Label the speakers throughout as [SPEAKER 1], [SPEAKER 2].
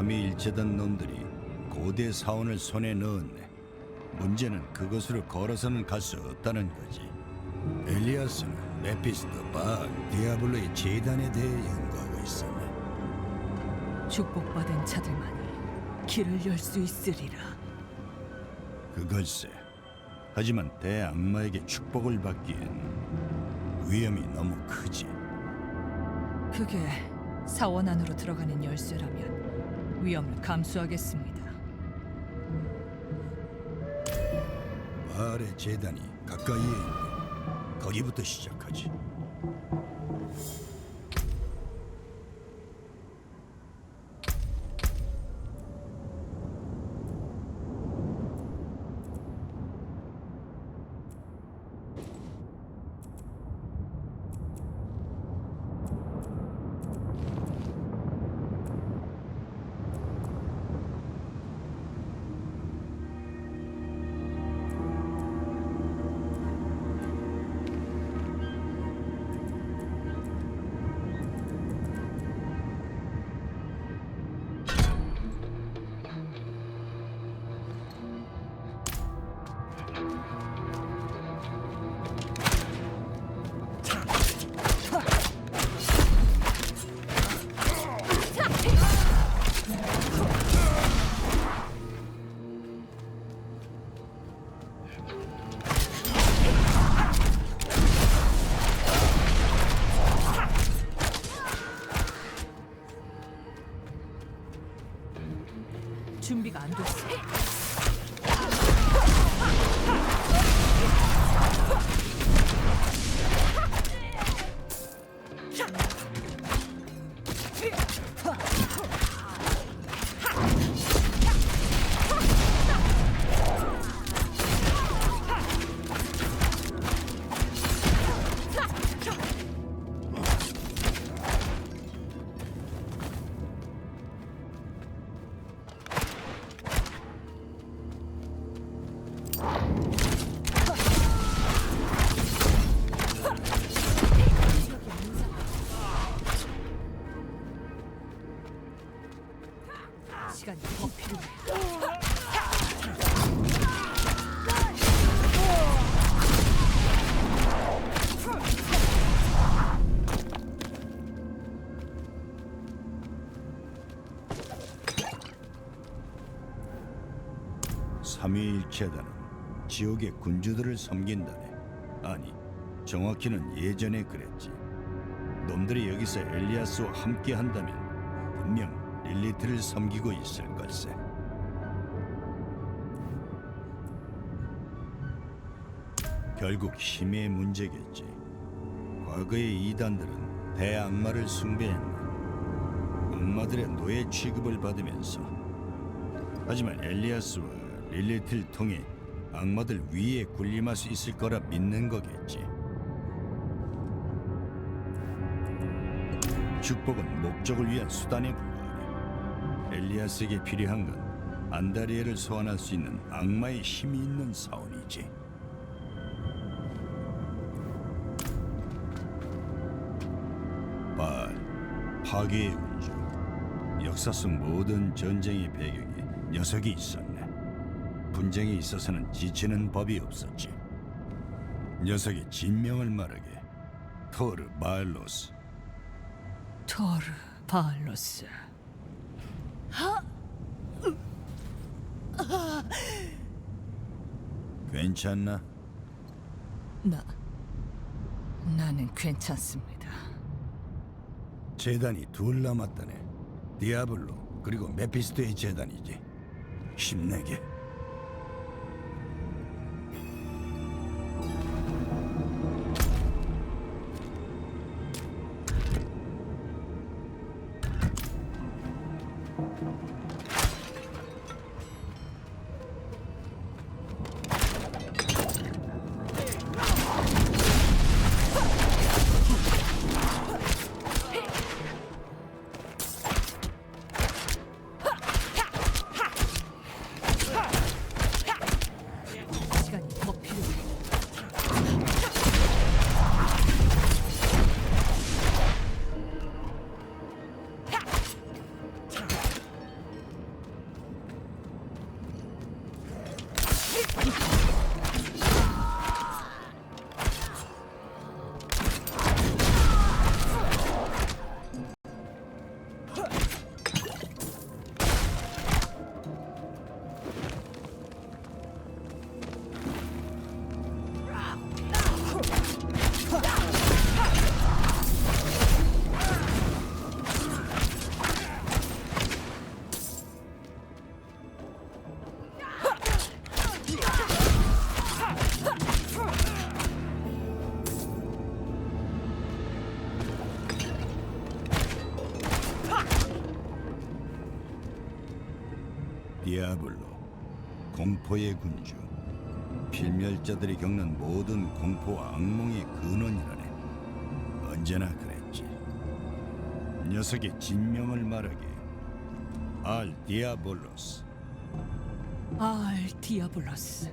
[SPEAKER 1] 이 낙원 어딘가에 삼위일체단 놈들이 고대 사원을 손에 넣었네. 문제는 그것으로 걸어서는 갈 수 없다는 거지. 엘리아스는 메피스토, 바, 디아블로의 재단에 대해 연구하고 있었네.
[SPEAKER 2] 축복받은 자들만이 길을 열 수 있으리라.
[SPEAKER 1] 그걸세. 하지만 대악마에게 축복을 받기엔 위험이 너무 크지.
[SPEAKER 2] 그게 사원 안으로 들어가는 열쇠라면 위험을 감수하겠습니다.
[SPEAKER 1] 바알의 재단이 가까이에 있네. 거기부터 시작하지. 삼위일체단은 지옥의 군주들을 섬긴다네. 아니, 정확히는 예전에 그랬지. 놈들이 여기서 엘리아스와 함께 한다면 분명 릴리트를 섬기고 있을 걸세. 결국 힘의 문제겠지. 과거의 이단들은 대악마를 숭배했나. 악마들의 노예 취급을 받으면서 하지만 엘리아스와 릴리트를 통해 악마들 위에 군림할 수 있을 거라 믿는 거겠지. 축복은 목적을 위한 수단에 불과하네. 엘리아스에게 필요한 건 안다리에를 소환할 수 있는 악마의 힘이 있는 사원이지. 바알, 파괴의 군주. 역사 속 모든 전쟁의 배경에 녀석이 있었네. 분쟁에 있어서는 지치는 법이 없었지. 녀석의 진명을 말하게. 토르 마일로스.
[SPEAKER 2] 토르 바알로스.
[SPEAKER 1] 괜찮나?
[SPEAKER 2] 나 나는 괜찮습니다.
[SPEAKER 1] 재단이 둘 남았다네. 디아블로 그리고 메피스토의 재단이지. 힘내게. 공포의 군주. 필멸자들이 겪는 모든 공포와 악몽의 근원이라네. 언제나 그랬지. 녀석의 진명을 말하게 알 디아볼로스.
[SPEAKER 2] 알 디아블로스.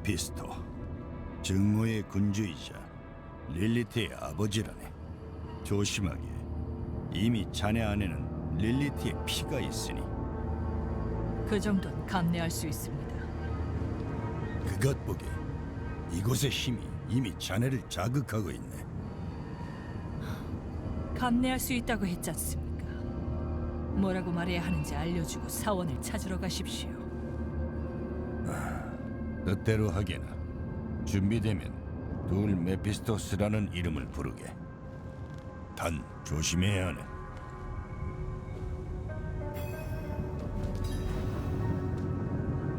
[SPEAKER 1] 메피스토 증오의 군주이자 릴리트의 아버지라네 조심하게 이미 자네 안에는 릴리트의 피가 있으니
[SPEAKER 2] 그 정도는 감내할 수 있습니다.
[SPEAKER 1] 그것 보게 이곳의 힘이 이미 자네를 자극하고 있네
[SPEAKER 2] 감내할 수 있다고 했지 않습니까? 뭐라고 말해야 하는지 알려주고 사원을 찾으러 가십시오.
[SPEAKER 1] 뜻대로 하게나. 준비되면 둘 메피스토스라는 이름을 부르게. 단 조심해야 하네.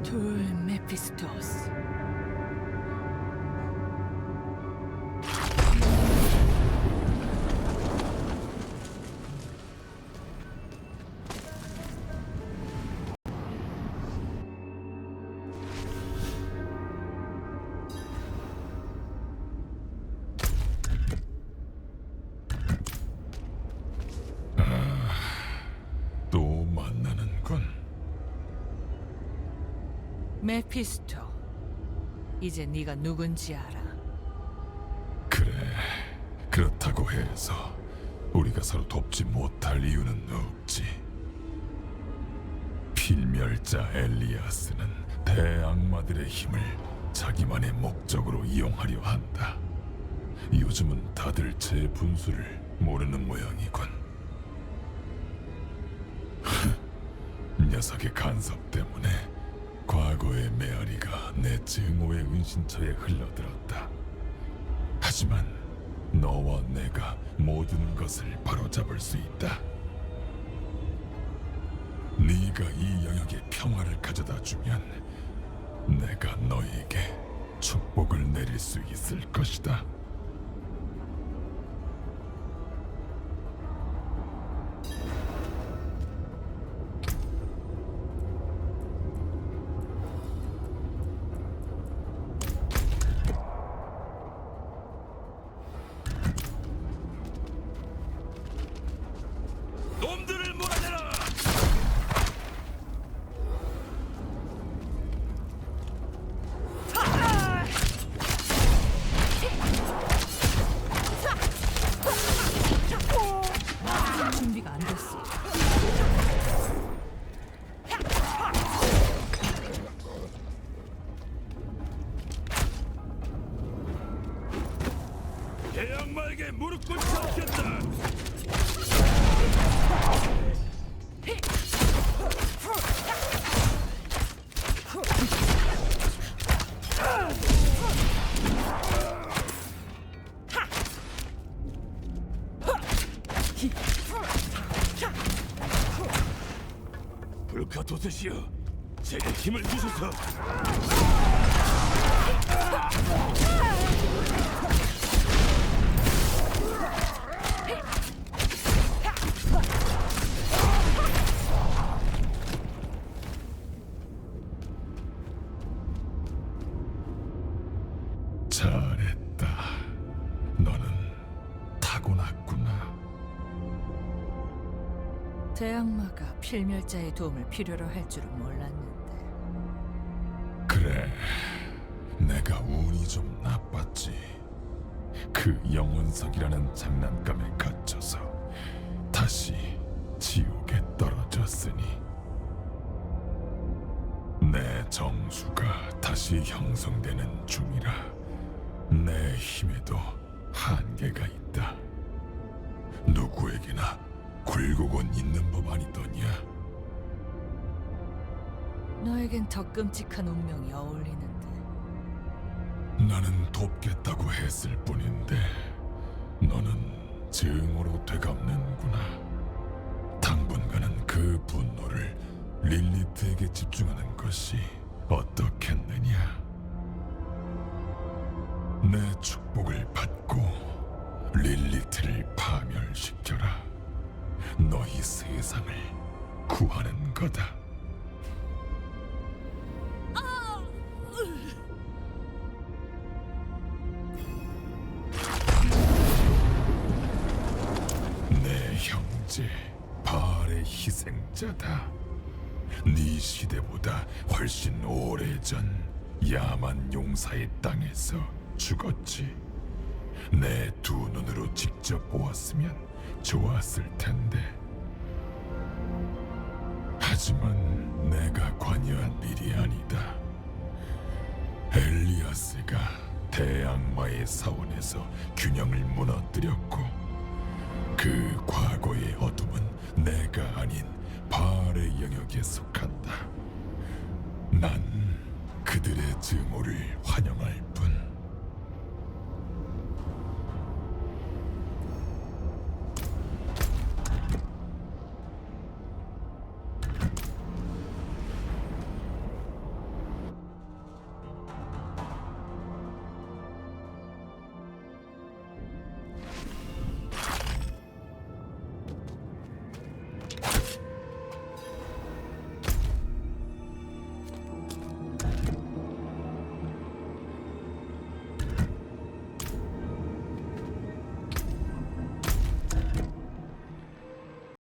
[SPEAKER 2] 둘 메피스토스. 메피스토. 이제 네가 누군지 알아.
[SPEAKER 3] 그래. 그렇다고 해서 우리가 서로 돕지 못할 이유는 없지. 필멸자 엘리아스는 대악마들의 힘을 자기만의 목적으로 이용하려 한다. 요즘은 다들 제 분수를 모르는 모양이군. 녀석의 간섭 때문에 내 증오의 은신처에 흘러들었다. 하지만 너와 내가 모든 것을 바로잡을 수 있다. 네가 이 영역에 평화를 가져다 주면 내가 너에게 축복을 내릴 수 있을 것이다.
[SPEAKER 1] 불카토스시여, 제게 힘을 주소서!
[SPEAKER 2] 필멸자의 도움을 필요로 할 줄은 몰랐는데
[SPEAKER 3] 그래, 내가 운이 좀 나빴지. 그 영혼석이라는 장난감에 갇혀서 다시 지옥에 떨어졌으니 내 정수가 다시 형성되는 중이라 내 힘에도 한계가 있다. 누구에게나 굴곡은 있는 법 아니더냐?
[SPEAKER 2] 너에겐 더 끔찍한 운명이 어울리는데
[SPEAKER 3] 나는 돕겠다고 했을 뿐인데 너는 증오로 되갚는구나. 당분간은 그 분노를 릴리트에게 집중하는 것이 어떻겠느냐? 내 축복을 받고 릴리트를 파멸시켜라. 너희 세상을 구하는 거다. 내 형제 발의 희생자다. 네 시대보다 훨씬 오래전 야만 용사의 땅에서 죽었지. 내 두 눈으로 직접 보았으면 좋았을 텐데. 하지만 내가 관여한 일이 아니다. 엘리아스가 대악마의 사원에서 균형을 무너뜨렸고 그 과거의 어둠은 내가 아닌 바알의 영역에 속한다. 난 그들의 증오를 환영할 뿐.